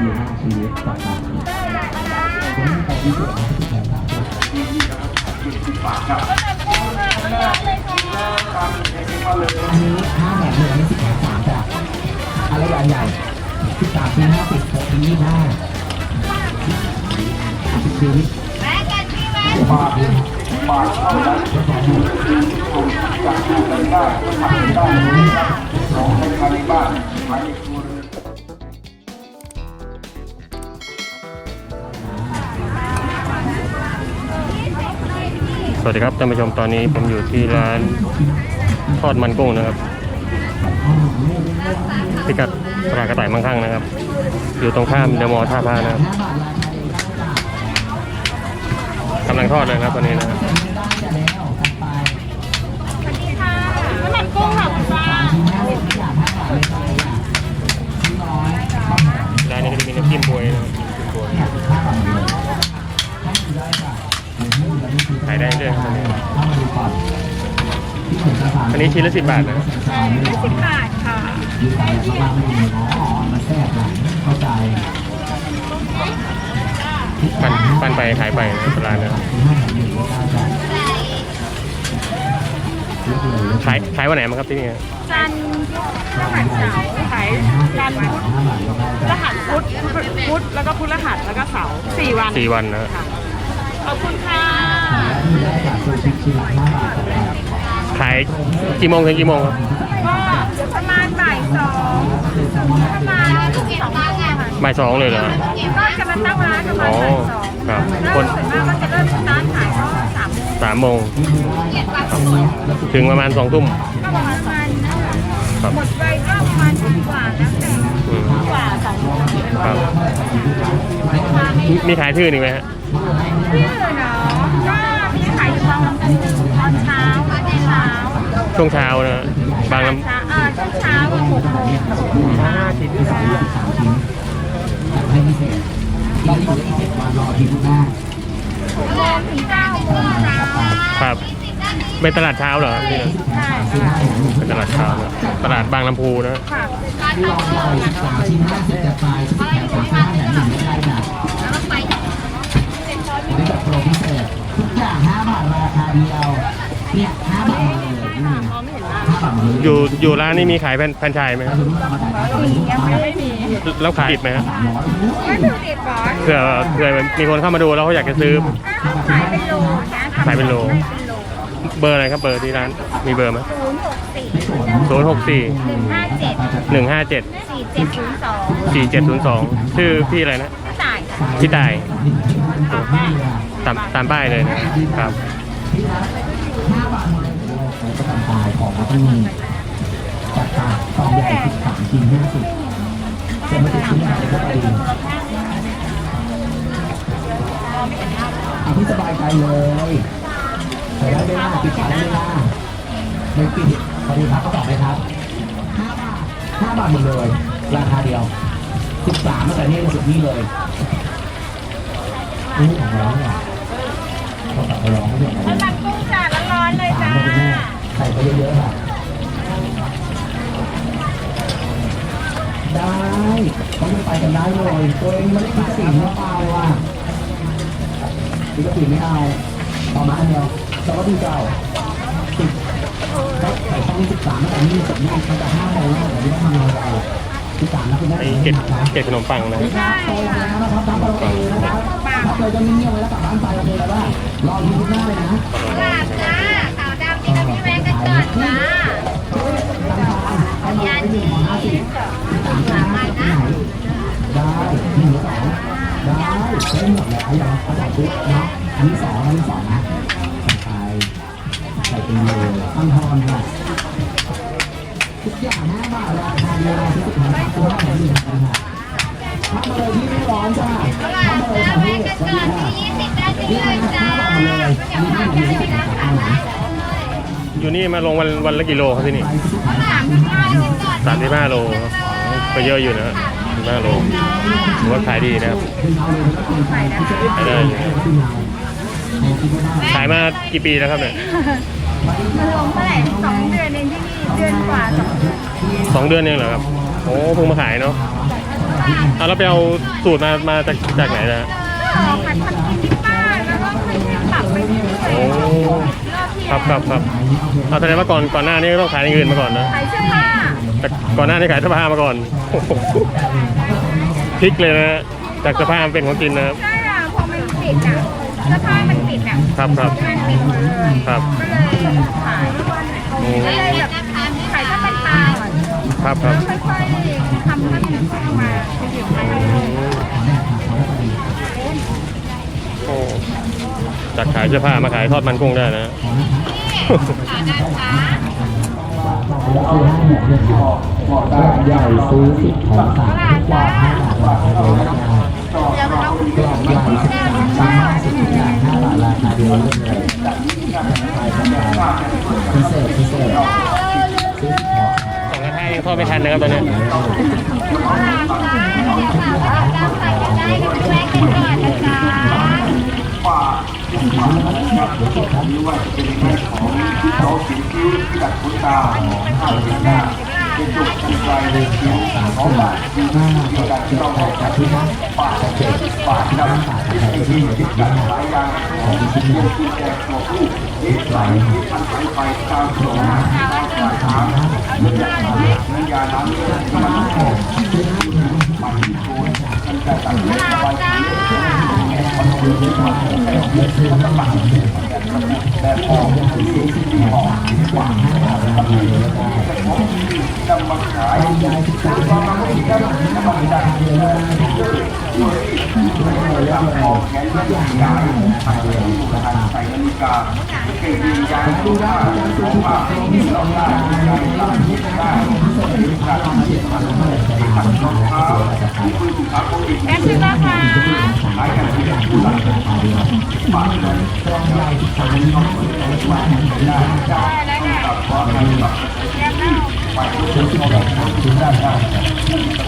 อยู่หน้าชีวิตต่างๆผมไม่ไปที่สุดที่แถวต่างๆอันนี้ห้าแบบหนึ่งนี่สิบสามจ้ะอะไรอย่างใหญ่สิบสามชิ้นห้าสิบหกชิ้นยี่ห้าสิบชิ้นแม่กันพี่แม่บาทบาทเท่านั้นจะสองหมื่นจากที่ไหนได้ทำได้ของในภายในบ้านภายใน วเรือนสวัสดีครับท่านผู้ชมตอนนี้ผมอยู่ที่ร้านทอดมันกุ้งนะครับพิกัดตลาดกระต่ายมั่งคั่งนะครับ อยู่ตรงข้ามเดอะมอลล์ท่าพระนะครับกำลังทอดเลยครับตอนนี้นะครับสวัสดีค่ะน้ำมันกุ้งค่ะคุณป้าร้านนี้ก็จะมีน้ำจิ้มบวยนะครับจิ้มบวย ขายได้เรื่อยครับตอนนี้อันนี้ชิ้นละสิบบาทนะสิบบาทค่ะยืนไปแล้วบ้างไม่มีอ๋อมันแซ่บนะเข้าใจปั้นปั้นไปขายไปนะร้านนะครับห้าแถมหนึ่งก็ได้จ้ะเลือกเลยขายขายวันไหนมั้งครับที่นี่จันทร์พฤหัสเสาร์ขายจันทร์พุธห้าบาทก็ได้พฤจ้ะหัสพุธพุธแล้วก็พฤหัสแล้วก็เสาร์สี่วันสี่วันนะค่ะขอบคุณค่ะ ขายกี่โมงถึงกี่โมงครับก็เดี๋ยวประมาณบ่ายสองประมาณสองโมงค่ะบ่ายสองเลยเหรอก็จะมาตั้งร้านประมาอ๋ณอบ่ายสองครับแล้วคนส่วนมากก็จะเริ่มสตาร์ทขายก็สามโมงสามโมงถึงประมาณสองทุ่มก็ประมาณนั้นครับหมดไปก็ประมาณทุ่มกว่าแล้วแต่อืมกว่าสองโมงครับมีมีขายที่อื่นอีกไหมฮะ ตอนเช้าตอนเช้าช่วงเช้านะ บางลำเช้าอ่าช่วงเช้าแบบหกโมงหกโมงห้าชิ้นสามอย่างสามชิ้นจัดให้พิเศษที่เหลืออีกเจ็ดวันรอทีหน้าหกโมงถึงเก้าโมงเช้าครับเป็นตลาดเช้าเหรอครับนี่นะใช่ซื้อห้าแถมหนึ่งเป็นตลาดเช้านะตลาดบางลำพูนะค่ะที่รอรอสิบสามชิ้นห้าสิบจะาทราคาเดียวเนี่ยห้าบาทเลยนี่อ๋อไม่เห็นร้านห้าบาทเลยอยู่อยู่ร้านนี้มีขายแฟรนแฟรนไชส์ไหมครับมียังไม่มีแล้วขายดิบไหมครับวัตถุดิบก่อนเผื่อเผื่อมีคนเข้ามาดูแล้วเขาอยากจะซื้อขายเป็นโลนะขายเป็นโลให้เป็นโลเบอร์อะไรครับเบอร์ที่ร้านมีเบอร์ไหม ศูนย์หกสี่ศูนย์หกสี่ หนึ่งห้าเจ็ดหนึ่งห้าเจ็ดสี่เจ็ดศูนย์สองสี่เจ็ดศูนย์สองชื่อพี่อะไรนะ จ่ายค่ะพี่ตายต่อแม่ตามตามป้ายเลยนะครับ ห้าบาทหมดเลยก็ทำตายของที่มีจัดตาซองใหญ่สิบสามชิ้นห้สิบจะไม่ติดชิ้นใหญ่ก็ไปดีอาที่สบายใจเลยใส่ได้ไม่น่าปิดฝาได้ไม่น่าไม่ปิดพอดีครับก็ตอบไปครับห้าบาทหมดเลย ราคาเดียวสิบสามแต่นี่สุดนี่เลยนี่ของร้องเนี่ย เขาตัดไปร้องไม่หมดเลยน้ำมันกุ้งจ่าร้อนๆเลยสามจ้าเลยคุณแม่ใส่ไปเยอะๆค่ะได้ต้องไปกันได้เลยตัวเองไม่ได้กินกะปิเนื้อปลาเลยว่ะกินกะปิไม่เอาต่อมาอันเดียวแล้วก็ดูเจ้าสิบก็ใส่ช่องสิบสามแต่นี่สิบนี่มันจะห้าโมงแล้วแต่นี่ต้องทำงานเราสิบสามนะคุณแม่ไอ้เกล็ดเกล็ดขนมปังนะครับโตแล้วนะ กตินะครับถ้าเกิดจะมีเงียบไว้แล้วกลับบ้านไปโอเคแล้วว่ารอทีหน้าเลยนะกราบจ้าขาวดำนี่นะพี่แม่กันก่อนจ้าเอาหมนึ่งของห้าสิบสามห้าสิบไหนได้หนึ่งสองได้ได้หมดแล้วยังเอาใส่ปุ๊บนะอันนี้สองอันนี้สองนะใส่ไปใส่เป็นเลยตั้งทอนค่ะ อันนี้ที่หนึ่งที่สุดนะคะนะอยู่นี่มาลงวันวันละกี่โลครับที่นี่ไปที่สุดนะสามสิบห้าโลก่อนสามสิบห้าโลครับก็เยอะอยู่นะฮะสิบห้าโลถือว่าขายดีนะครับขายได้อยู่ขายมากี่ปีแล้วครับเนี่ยมาลงเมื่อไหร่สองเดือนเองที่นี่เดือนกว่าสองเดือนสองเดือนเองเหรอครับ โอ้เพิ่งมาขายเนาะป้าเอาแล้วไปเอาสูตรมามาจากจากไหนนะ โอ้ๆครับครับครับเอาแสดงว่าก่อนก่อนหน้านี้ก็ต้องขายอย่างอื่นมาก่อนนะขายเสื้อผ้าแต่ก่อนหน้านี้ขายเสื้อผ้ามาก่อนโอ้โหพลิกเลยนะจากเสื้อผ้ามาเป็นของกินนะครับ ใช่อะพอมันปิดอะเสื้อผ้ามันปิดอะครับครับมันปิดหมดเลยครับ ก็เลยขายโอ้ก็เลยแบบขายถ้าเป็นปลาก่อนครับครัแล้บวค่อยๆทำให้มันเข้ามาถึงไปเรื่อยๆโอ้ จากขายเสื้อผ้ามาขายทอดมันกุ้งได้นะใหญ่ซื้อสิบของสามทุกอย่างห้าบาทราคาเดียวได้กล่องใหญ่สิบสามห้าสิบทุกอย่างห้าบาทราคาเดียวเลยพิเศษพิเศษซื้อสิบของสองกระทะยังทอไม่ทันนะครับตอนนี้สามสิบบาทห้าบา ทเจ็ดแปดกับที่ห้าบาทเจ็ดบาทห้าบาทแต่ที่สิบบาทของชิ้นนี้หลายแอปชื่อนะคะซื้อห้าบาทยี่สิบบาทสามไม่ได้ครับทำได้จ้ะทุกอย่างห้าบาทราคาเดียวไม่ได้นะจ๊ะเลือกเล เราอยู่ด้วยกันแล้วเราเลี้ยงชีพด้วยกันแต่พ่อเลี้ยงชีพที่ดีกว่ากว่าเราเราอยู่ได้กำลังหายใจชักใจที่กำลังดีกำลังดีเราน่าทึ่งเลยรวยรวยแล้วรวยง่ายง่ายง่าย ยเลือกเลยซื้อห้าแถมหนึ่งกล่องใหญ่ทุกอย่างสามไม่ได้เราขายในราคา10บาทครับ10บาทเท่านั้นเพียงแค่มาดูมาชมกันก่อนนะครับไม่มาดูก็ไม่รู้จะว่ายังไงของถูกแบ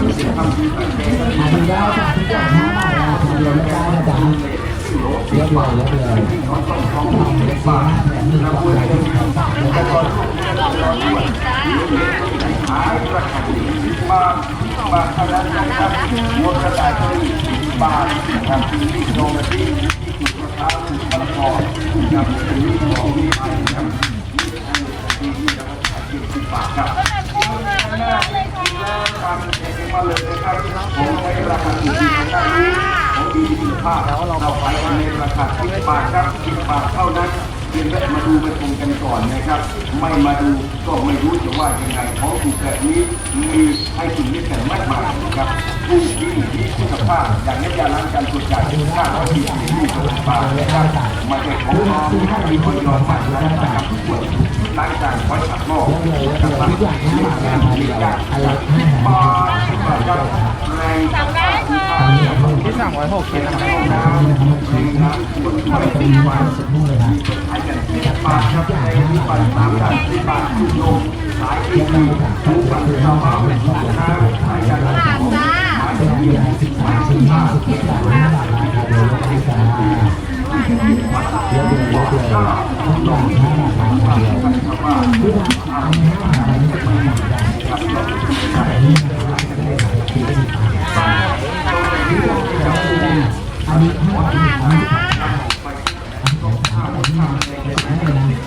มีคุณภาพอย่างนี้ยาล้างจานตัวใหญ่ค่าร้อยสี่สิบยี่สิบบาทนะครับไม่ใช่ของปลอมมีคนยอมจ่ายแล้วนะครับทุกคนล้างจานไว้ขัดหม้อนะครับทุกอย่างห้าบาทราคาเดียวอะไรห้าบาทบาทครับแรงสั่งได้ค่ะที่สั่งไว้หกชิ้นนะครับเป็นวันสุดมุ่งเลยนะบาทครับในที่ปันสามบาทที่บาททุกโยมขายที่ดีทุกบาทชาวบ้านเป็นลูกค้าขายกันจ้าเป็นเดือนสิบสามสิบห้าสิบเจ็ดบาทห้า บาทราคาเดียวไม่ได้จ้าเยอะเลยเยอะเลยทุกอย่างห้าบาทราคาเดียวทุกอย่างห้าบาทไม่ได้สั่งได้แต่นี่ไม่ได้ขายที่สิบบาทอันนี้ห้าบาทอันนี้ห้าบาทอันนี้ห้าบาทอันนี้ห้าบาทอันนี้ห้าบาทบาทครับเก่งบาทมาที่กับ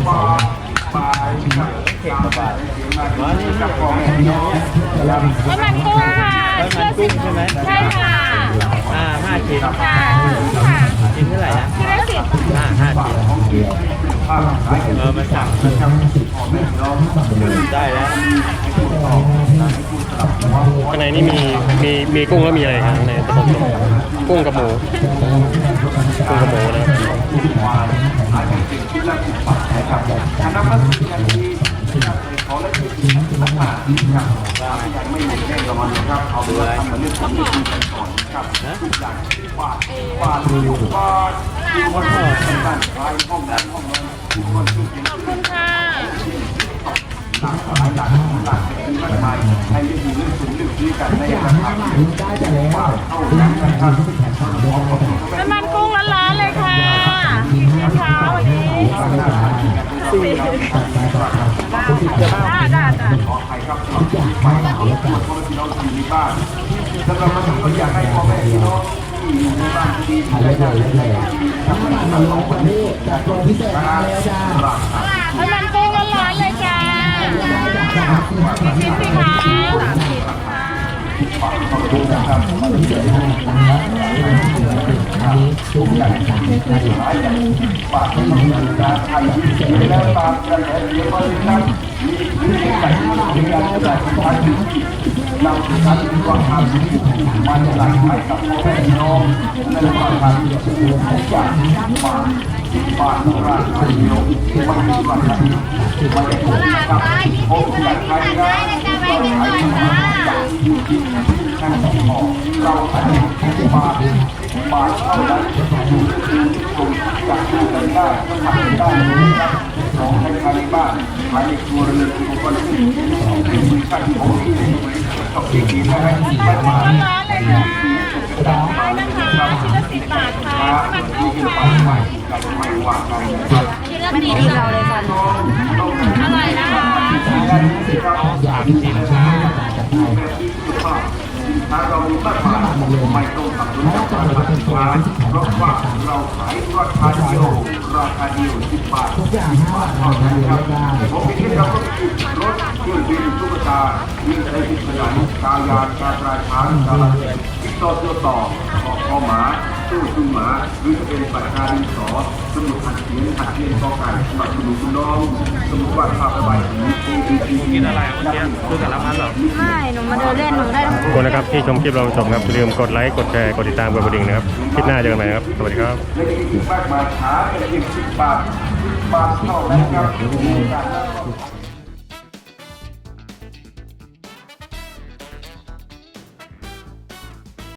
ขอ งน้ำมันกุ้งค่ะเชื่อสิใช่ไหมใช่ค่ะอ่าห้าชิ้นค่ะค่ะชิ้นเท่าไหร่นะที่ละสิบอ่าห้าชิ้นเดียวภาพขายเออมาสั่งนะครับพ่อแม่พี่น้องได้แล้วข้างในนี่มีมีมีกุ้งแล้วมีอะไรครับข้างในผสมกุ้งกับหมูกุ้งกับหมูนะ ครับขายเป็นสิ่งที่ละสิบบาทนะครับอันนั้นก็คืออย่างที่ขอเล่นที่มากๆนะครับยังไม่หมดแน่นอนนะครับเอาเวลาทำเรื่องของเรื่องกันก่อนนะครับทุกอย่างบาทบาทบาทคนห้องบ้านใครห้องนั้นห้องนั้นทุกคนทุกอย่างขอบคุณค่ะหลักหลายหลักหลักเป็นมากมายให้ได้ดูเรื่องสูงเรื่องนี้กันในราคาที่ได้จะแล้วเท่านั้นนะครับน้ำมันกุ้งร้อนๆเลย จ้าจ้าจ้าขอใครครับทุกอย่างไปแล้วพ่อแม่พี่น้องที่อยู่ในบ้านสำหรับวันนี้ก็อยากให้พ่อแม่พี่น้องที่อยู่ในบ้านดีถ่ายเลยเลยเลยน้ำมันมันลงกว่านี้จากโปรพิเศษมาแล้วจ้าน้ำมันกุ้งร้อนๆเลยจ้าชิ้นสิคะสามสิบค่ะ ดูน ชิ้นะครับอันนี้ทุกอย่างต่างๆนะครับฝากให้ทำงานการไทยที่แล้วตามกระแสเสียงบริษัทมีพื้นที่กรที่มีการจัดการที่นำการที่ว่าทำที่มันหลั่งให้กับพ่อแม่พี่น้องในควาทำที่ทุกอย่างบาทบาทราคาเดียวไม่มีราคาไม่ได้ถูกครับผมอยากใช้นะเราใช้จากอยู่ที่ขั้นตอนเราใช้บาทบาทเท่านั้นอยู่ที่ตรงจากดูกันได้ก็ทำได้นะครับของใช้ภายในบ้านภายในครัวเรือนอุปกรณ์ที่เป็นมือช่างของที่ต้องดีๆนะครับไม่มาร้อนๆเลยจ้าได้นะคะชิ้นละสิบบาทค่ะน้ำมันกุ้งค่ไม่ดีเราเลยค่ะอร่อยนะคะ อยากที่จะช้าจะไปถ้าเรามีมากมายไม่ต้องตัดสินใจการขายเพราะว่าเราขายราคาเดียวราคาเดียวสิบบาททุกอย่างห้าบาทเราเรียนได้ผมมีที่เราก็คือรถเครื่องบินตุ๊กตาวิ่งในที่สนามกายานการราชานการเงินที่ต่อเชื่อต่อออกคอหมา ตู้ซุ้มหมาหรือจะเป็นปากกาดินสอสมุดหัดเขียนหัดเขียนกอไก่สำหรับคุณคุณน้องสมุดวาดภาพระบายสีกินอะไรเมื่อกี้คือสารพัดหรอใช่หนูมาเดินเล่นหนูได้ทั้งคุณนะครับที่ชมคลิปเราชมครับอย่าลืมกดไลค์กดแชร์กดติดตามกดกระดิ่งนะครับคลิปหน้าเจอกันใหม่นะครับสวัสดีครับและยังมีอีกมากมายหาเป็นเพียงสิบบาทสิบบาทเท่านั้นครับ